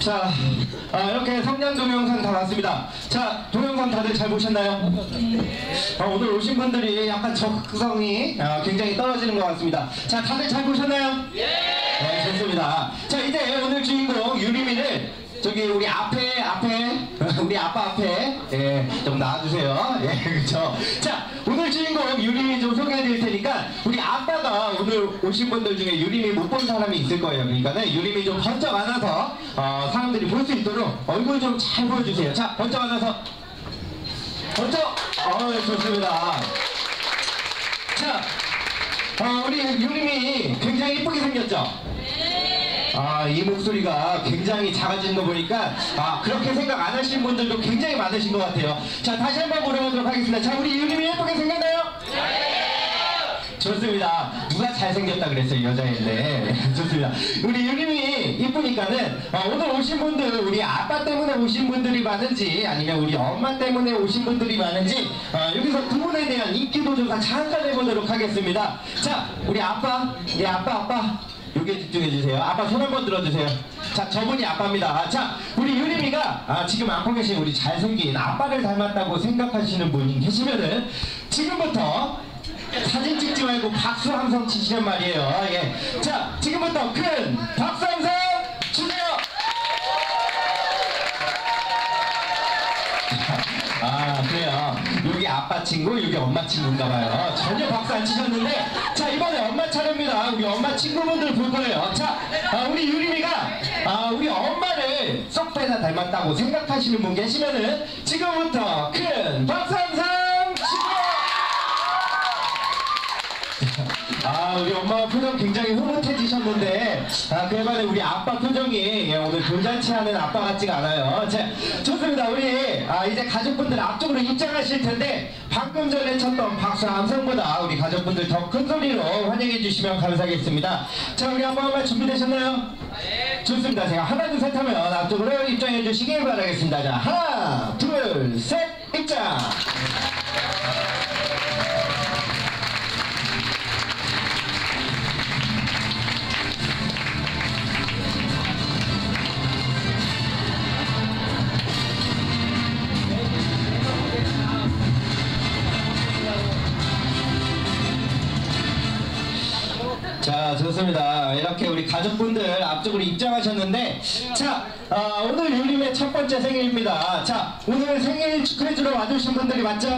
자, 아, 이렇게 성냥 동영상 다 왔습니다. 자, 동영상 다들 잘 보셨나요? 아, 오늘 오신 분들이 약간 적성이 아, 굉장히 떨어지는 것 같습니다. 자, 다들 잘 보셨나요? 네, 좋습니다. 자, 이제 오늘 주인공 유리미를 저기 우리 앞에 앞에 우리 아빠 앞에 예, 좀 나와주세요. 예, 그렇죠. 자, 오늘 주인공 유리미 좀 소개 우리 아빠가 오늘 오신 분들 중에 유리미 못본 사람이 있을 거예요. 그러니까는 유리미 좀 번쩍 안아서 어, 사람들이 볼 수 있도록 얼굴 좀 잘 보여주세요. 자, 번쩍 안아서 번쩍. 어, 좋습니다. 자, 어, 우리 유림이 굉장히 이쁘게 생겼죠? 아, 이 목소리가 굉장히 작아지는 거 보니까, 아, 그렇게 생각 안 하시는 분들도 굉장히 많으신 것 같아요. 자, 다시 한번 물어보도록 하겠습니다. 자, 우리 유림이 예쁘게 생겼나요? 좋습니다. 누가 잘생겼다 그랬어요, 여자인데. 좋습니다. 우리 유림이 이쁘니까는, 어, 오늘 오신 분들, 우리 아빠 때문에 오신 분들이 많은지, 아니면 우리 엄마 때문에 오신 분들이 많은지, 어, 여기서 두 분에 대한 인기도 조사 잠깐 해보도록 하겠습니다. 자, 우리 아빠, 네, 아빠, 아빠. 여기에 집중해주세요. 아빠 손 한번 들어주세요. 자, 저분이 아빠입니다. 자, 우리 유림이가 아, 지금 안고 계신 우리 잘생긴 아빠를 닮았다고 생각하시는 분이 계시면은 지금부터 사진 찍지 말고 박수 함성 치시란 말이에요. 예. 자, 지금부터 큰 박수 함성 주세요. 아, 그래요. 여기 아빠 친구, 여기 엄마 친구인가 봐요. 전혀 박수 안 치셨는데, 자, 이번에 엄마 차례입니다. 우리 엄마 친구분들 볼 거예요. 자, 아, 우리 유림이가, 아, 우리 엄마를 쏙 빼다 닮았다고 생각하시는 분 계시면은, 지금부터 큰 박수 함성 아 우리 엄마 표정 굉장히 흐뭇해지셨는데 아 그에 반해 우리 아빠 표정이 예, 오늘 돌잔치 하는 아빠 같지가 않아요. 자 좋습니다. 우리 아 이제 가족분들 앞쪽으로 입장하실 텐데 방금 전에 쳤던 박수 함성보다 우리 가족분들 더 큰 소리로 환영해 주시면 감사하겠습니다. 자 우리 아빠 엄마 준비되셨나요? 네. 좋습니다. 제가 하나 둘 셋 하면 앞쪽으로 입장해 주시길 바라겠습니다. 자 하나 둘 셋 입장 좋습니다 이렇게 우리 가족분들 앞쪽으로 입장하셨는데 자 어, 오늘 유림의 첫 번째 생일입니다 자 오늘 생일 축하해주러 와주신 분들이 맞죠?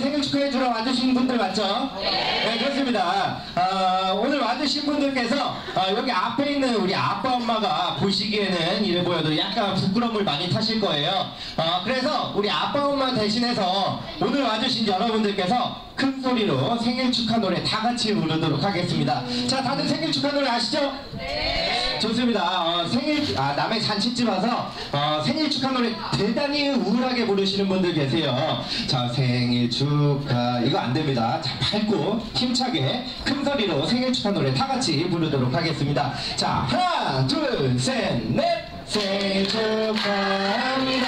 생일 축하해주러 와주신 분들 맞죠? 네 그렇습니다 어, 오늘 와주신 분들께서 어, 여기 앞에 있는 우리 아빠 엄마가 보시기에는 이래 보여도 약간 부끄러움을 많이 타실 거예요 어, 그래서 우리 아빠 엄마 대신해서 오늘 와주신 여러분들께서 큰 소리로 생일 축하 노래 다 같이 부르도록 하겠습니다 자 다들 생일 축하 노래 아시죠? 네 좋습니다. 어, 생일 아 남의 잔치집 와서 어, 생일 축하 노래 대단히 우울하게 부르시는 분들 계세요. 자 생일 축하. 이거 안 됩니다. 자 밝고 힘차게 큰 소리로 생일 축하 노래 다 같이 부르도록 하겠습니다. 자 하나 둘 셋 넷. 생일 축하합니다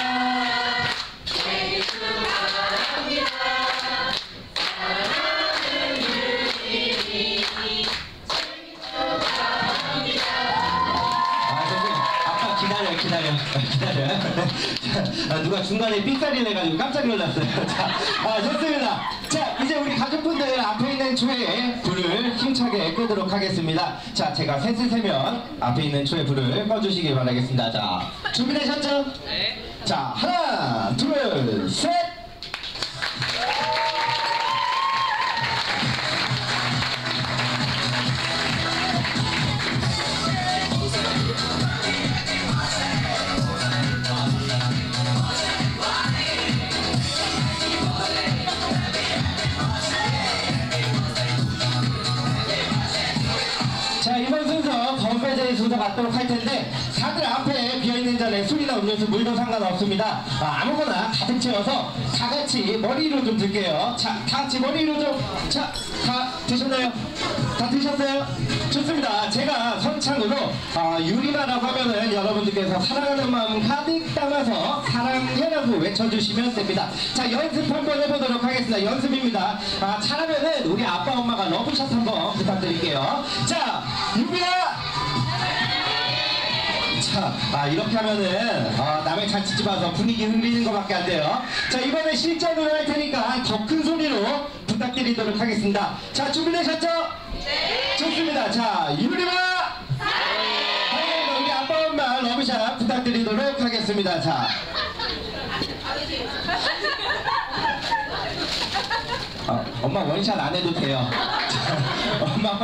중간에 삑사리 내가지고 깜짝 놀랐어요. 자, 아, 좋습니다. 자, 이제 우리 가족분들 앞에 있는 초에 불을 힘차게 끄도록 하겠습니다. 자, 제가 셋을 세면 앞에 있는 초에 불을 꺼주시길 바라겠습니다. 자, 준비되셨죠? 네. 자, 하나, 둘, 셋! 받도록 할 텐데 다들 앞에 비어있는 잔에 술이나 음료수 물도 상관없습니다. 아, 아무거나 가득 채워서 다 같이 머리로 좀 들게요. 자, 다 같이 머리로 좀. 자, 다 드셨나요? 다 드셨어요? 좋습니다. 제가 선창으로 아, 유리나라고 하면은 여러분들께서 사랑하는 마음 가득 담아서 사랑해라고 외쳐주시면 됩니다. 자, 연습 한번 해보도록 하겠습니다. 연습입니다. 아, 잘하면은 우리 아빠 엄마가 러브샷 한번 부탁드릴게요. 자, 유리야! 자, 아, 이렇게 하면은 아, 남의 잔치집 와서 분위기 흔들리는 것밖에 안 돼요. 자, 이번에 실전으로 할 테니까 더 큰 소리로 부탁드리도록 하겠습니다. 자, 준비되셨죠? 네. 좋습니다. 자, 유리마! 사랑하는 우리 아빠 엄마 러브샷 부탁드리도록 하겠습니다. 자. 어, 엄마 원샷 안 해도 돼요. 자, 엄마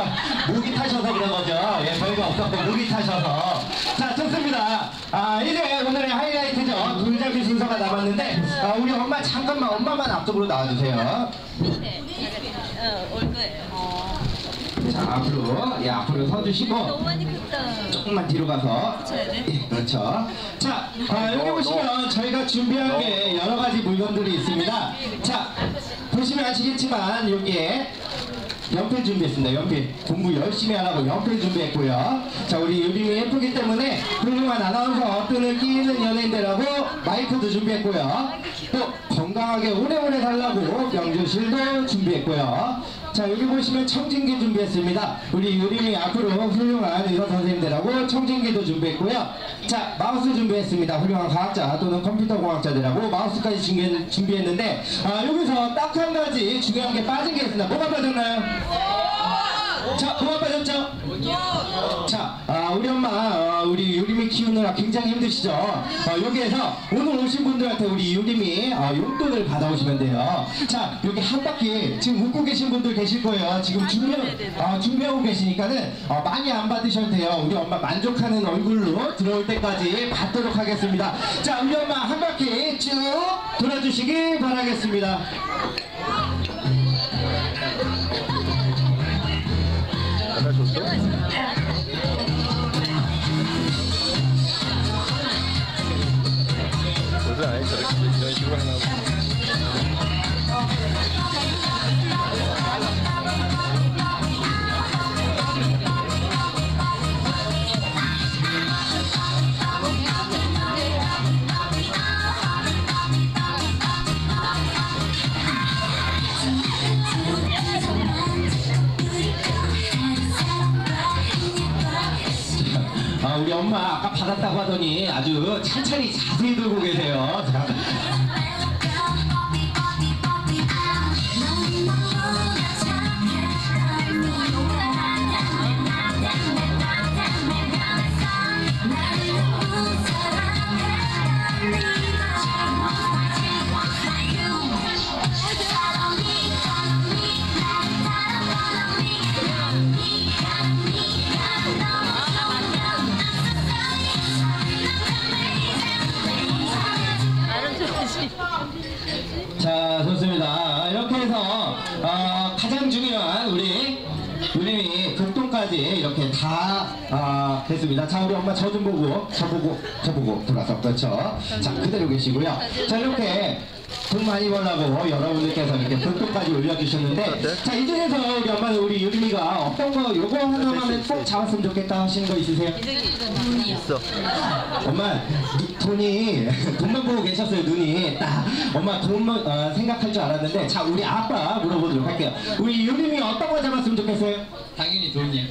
목이 타셔서 그런 거죠. 예, 별거 없었고 목이 타셔서. 자. 아, 이제 오늘의 하이라이트죠. 돌잡이 순서가 남았는데, 아, 우리 엄마 잠깐만 엄마만 앞쪽으로 나와주세요. 네. 어, 올 거예요. 자, 앞으로, 예, 앞으로 서주시고. 너무 많이 컸다. 조금만 뒤로 가서? 예, 그렇죠. 자, 아, 여기 보시면 저희가 준비한 게 여러 가지 물건들이 있습니다. 자, 보시면 아시겠지만 여기에 연필 준비했습니다. 연필 공부 열심히 하라고 연필 준비했고요. 자, 우리 유림이 예쁘기 때문에 훌륭한 아나운서 뜨는 끼는 연예인들하고 마이크도 준비했고요. 또 건강하게 오래오래 살라고 명주실도 준비했고요. 자 여기 보시면 청진기 준비했습니다. 우리 유림이 앞으로 훌륭한 의사 선생님들하고 청진기도 준비했고요. 자 마우스 준비했습니다. 훌륭한 과학자 또는 컴퓨터 공학자들하고 마우스까지 준비, 준비했는데 아, 여기서 딱 한 가지 중요한 게 빠진 게 있습니다. 뭐가 빠졌나요? 자 뭐가 빠졌죠? 자, 아, 우리 엄마, 어, 우리 유림이 키우느라 굉장히 힘드시죠? 어, 여기에서 오늘 오신 분들한테 우리 유림이 어, 용돈을 받아오시면 돼요. 자, 여기 한 바퀴 지금 웃고 계신 분들 계실 거예요. 지금 준비, 어, 준비하고 계시니까는 어, 많이 안 받으셔도 돼요. 우리 엄마 만족하는 얼굴로 들어올 때까지 받도록 하겠습니다. 자, 우리 엄마 한 바퀴 쭉 돌아주시기 바라겠습니다. 원래 아예 저 하더니 아주 찬찬히 자세히 들고 계세요. 자, 좋습니다. 이렇게 해서 어, 가장 중요한 우리 우리 극동까지 이렇게 다 아, 됐습니다. 자, 우리 엄마 저 좀 보고, 저 보고, 저 보고 돌아서 그렇죠. 자, 그대로 계시고요. 자, 이렇게 돈 많이 벌라고 여러분들께서 이렇게 극동까지 올려주셨는데, 자, 이 중에서 우리 엄마는 우리 유림이가 어떤 거 요거 하나만은 꼭 잡았으면 좋겠다 하시는 거 있으세요? 있어. 엄마 누- 돈이 돈만 보고 계셨어요 눈이 딱 엄마 돈만 어, 생각할 줄 알았는데 자 우리 아빠 물어보도록 할게요 우리 유림이 어떤 거 잡았으면 좋겠어요? 당연히 돈이야.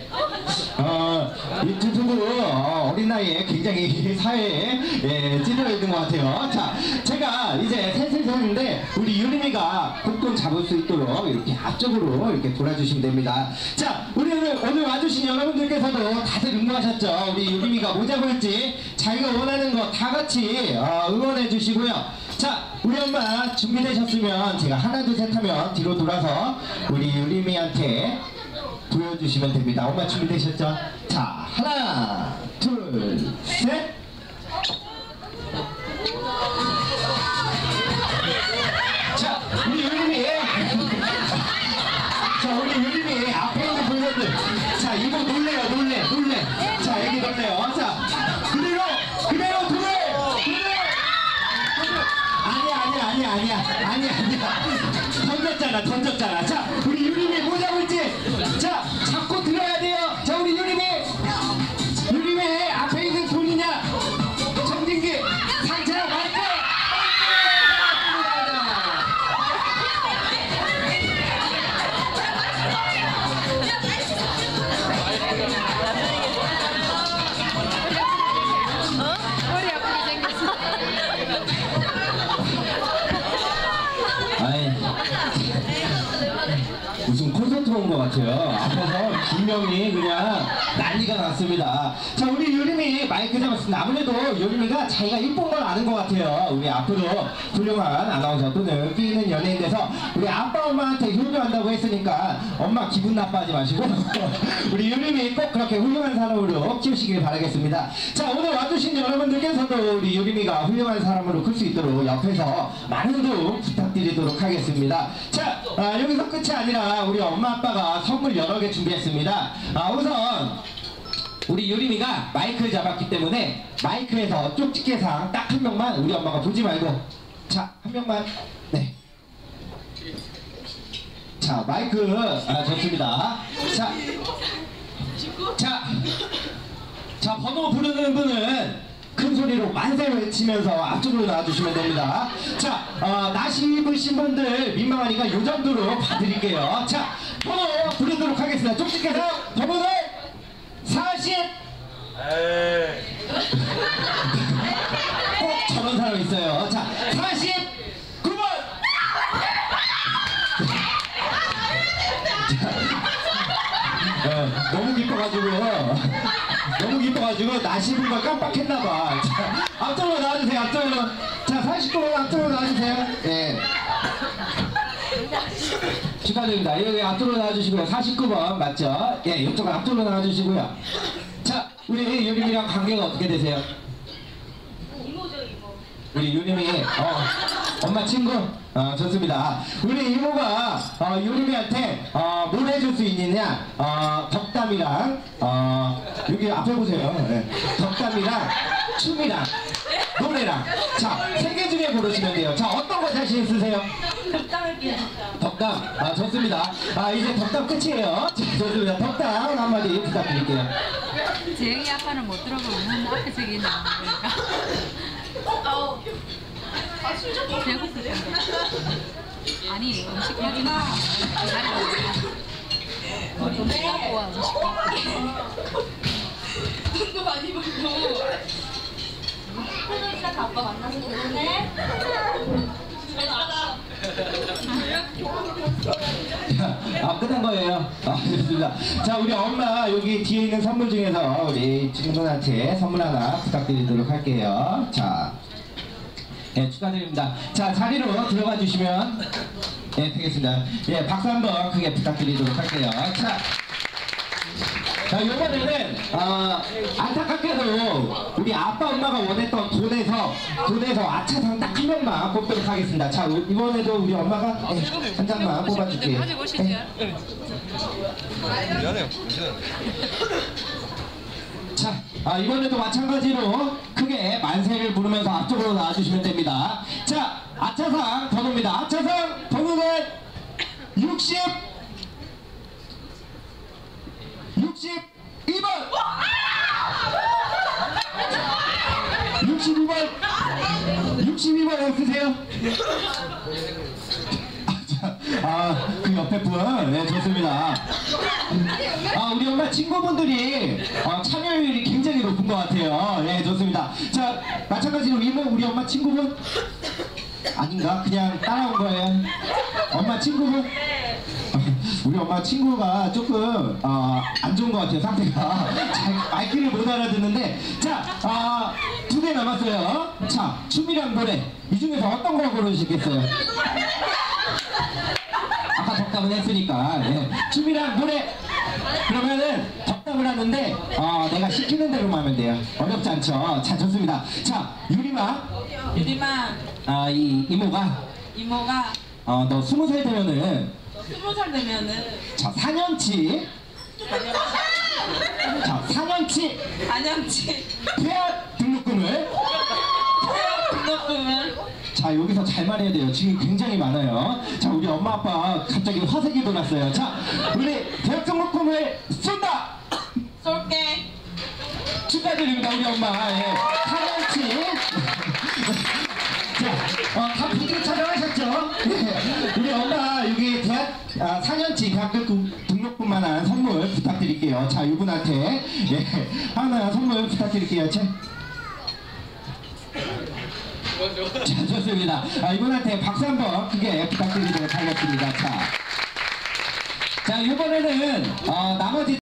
어이 두 친구 어, 어린 나이에 굉장히 사회에 예, 찔려 있는 것 같아요 자 제가 이제 셋을 했는데 우리 유림이가 복돈 잡을 수 있도록 이렇게 앞쪽으로 이렇게 돌아주시면 됩니다 자 우리 오늘, 오늘 와주신 여러분들께서도 다들 응원하셨죠 우리 유림이가 뭐 잡을지 자기가 원하는 거 다 같이 어, 응원해 주시고요 자 우리 엄마 준비되셨으면 제가 하나 둘 셋 하면 뒤로 돌아서 우리 유림이한테 보여주시면 됩니다. 엄마 준비되셨죠? 자, 하나, 둘, 셋. 아니야 아니야 아니야. 던졌잖아 던졌잖아. 자 우리 무슨 콘서트 온 것 같아요. 앞에서 기명이 그냥 난리가 났습니다. 자, 우리 유림이 마이크 잡았습니다. 아무래도 유림이가 자기가 이쁜 걸 아는 것 같아요. 우리 앞으로 훌륭한 아나운서 또는 끼는 연예인 돼서 우리 아빠 엄마한테 효도한다고 했으니까 엄마 기분 나빠하지 마시고 우리 유림이 꼭 그렇게 훌륭한 사람으로 키우시길 바라겠습니다. 자, 오늘 와주신 여러분들께서도 우리 유림이가 훌륭한 사람으로 클 수 있도록 옆에서 많은 도움 부탁드리도록 하겠습니다. 자, 아, 여기서 끝이 아니라 우리 엄마 아빠가 선물 여러 개 준비했습니다. 아, 우선 우리 유림이가 마이크를 잡았기 때문에 마이크에서 쪽집게상 딱 한 명만 우리 엄마가 보지 말고 자, 한 명만 네. 자, 마이크 아, 좋습니다. 자, 자, 자, 번호 부르는 분은 큰 소리로 만세 외치면서 앞쪽으로 나와주시면 됩니다. 자, 어, 나시 입으신 분들 민망하니까 요 정도로 봐드릴게요. 자, 번호 부르도록 하겠습니다. 쪽집게서 번호는 40. 꼭 저런 사람 있어요. 자, 49번. 어, 너무 기뻐가지고 너무 기뻐가지고 나시는 걸 깜빡했나봐. 자, 앞쪽으로 나와주세요 앞쪽으로. 자 49번 앞쪽으로 나와주세요. 예. 축하드립니다. 여기 앞쪽으로 나와주시고요. 49번 맞죠? 예 이쪽 앞쪽으로 나와주시고요. 자 우리 유림이랑 관계가 어떻게 되세요 우리 유림이 어, 엄마 친구 어, 좋습니다. 우리 이모가 어, 유림이한테 어, 뭘 해줄 수 있느냐 어, 덕담이랑 어, 여기 앞에 보세요. 네. 덕담이랑 춤이랑 노래랑 자세 개 중에 고르시면 돼요. 자 어떤 거 자신 있으세요? 덕담 아 좋습니다. 아 이제 덕담 끝이에요. 자, 좋습니다. 덕담 한마디 부탁드릴게요. 재영이 아빠는 못 들어보면 앞에 저기 있는 거니까. 배고플 텐데. 아니 음식 여기는 기다리고 있어. 음식 갖고 와 음식 갖고. 아 끝난 거예요. 아 좋습니다. 자 우리 엄마 여기 뒤에 있는 선물 중에서 우리 친구한테 선물 하나 부탁드리도록 할게요. 자, 예 축하드립니다. 자 자리로 들어가 주시면 예 되겠습니다. 예 박수 한번 크게 부탁드리도록 할게요. 자. 자, 이번에는, 아, 안타깝게도 우리 아빠 엄마가 원했던 돈에서, 돈에서 아차상 딱 한 명만 뽑도록 하겠습니다. 자, 이번에도 우리 엄마가 네, 한 장만 뽑아줄게요. 네. 미안해요. 자, 아, 이번에도 마찬가지로 크게 만세를 부르면서 앞쪽으로 나와주시면 됩니다. 자, 아차상 번호입니다. 아차상 번호는 60, 62번! 62번! 62번 없으세요? 아, 자, 아, 그 옆에 분, 네, 좋습니다. 아, 우리 엄마 친구분들이 어, 참여율이 굉장히 높은 것 같아요. 예, 좋습니다. 자, 마찬가지로 이모 우리 엄마 친구분 아닌가? 그냥 따라온 거예요. 엄마 친구분? 우리 엄마 친구가 조금 어, 안 좋은 것 같아요 상태가. 잘 말귀를 못 알아듣는데. 자두 개 남았어요. 자 춤이랑 노래. 이 중에서 어떤 거 고르시겠어요? 아까 덕담은 했으니까. 예. 춤이랑 노래. 그러면은 덕담을 하는데 어, 내가 시키는 대로만 하면 돼요. 어렵지 않죠? 자 좋습니다. 자 유리마. 유리마. 아, 이 이모가. 이모가. 어, 너 스무 살 되면은 스무 살 되면은 자 4년치 자 4년치 안양치 폐업 등록금을 등록금을 자 자, 여기서 잘 말해야 돼요. 지금 굉장히 많아요. 자, 우리 엄마 아빠 갑자기 화색이 돌았어요. 자, 우리 대학 등록금을 쏜다! 쏠게. 축하드립니다, 우리 엄마. 예. 사랑치. 아, 4년치 대학교 등- 등록금만한 선물 부탁드릴게요. 자, 이분한테, 예. 하나 선물 부탁드릴게요. 자. 자, 좋습니다. 아, 이분한테 박수 한번 크게 부탁드리도록 하겠습니다. 자. 자, 이번에는, 어, 나머지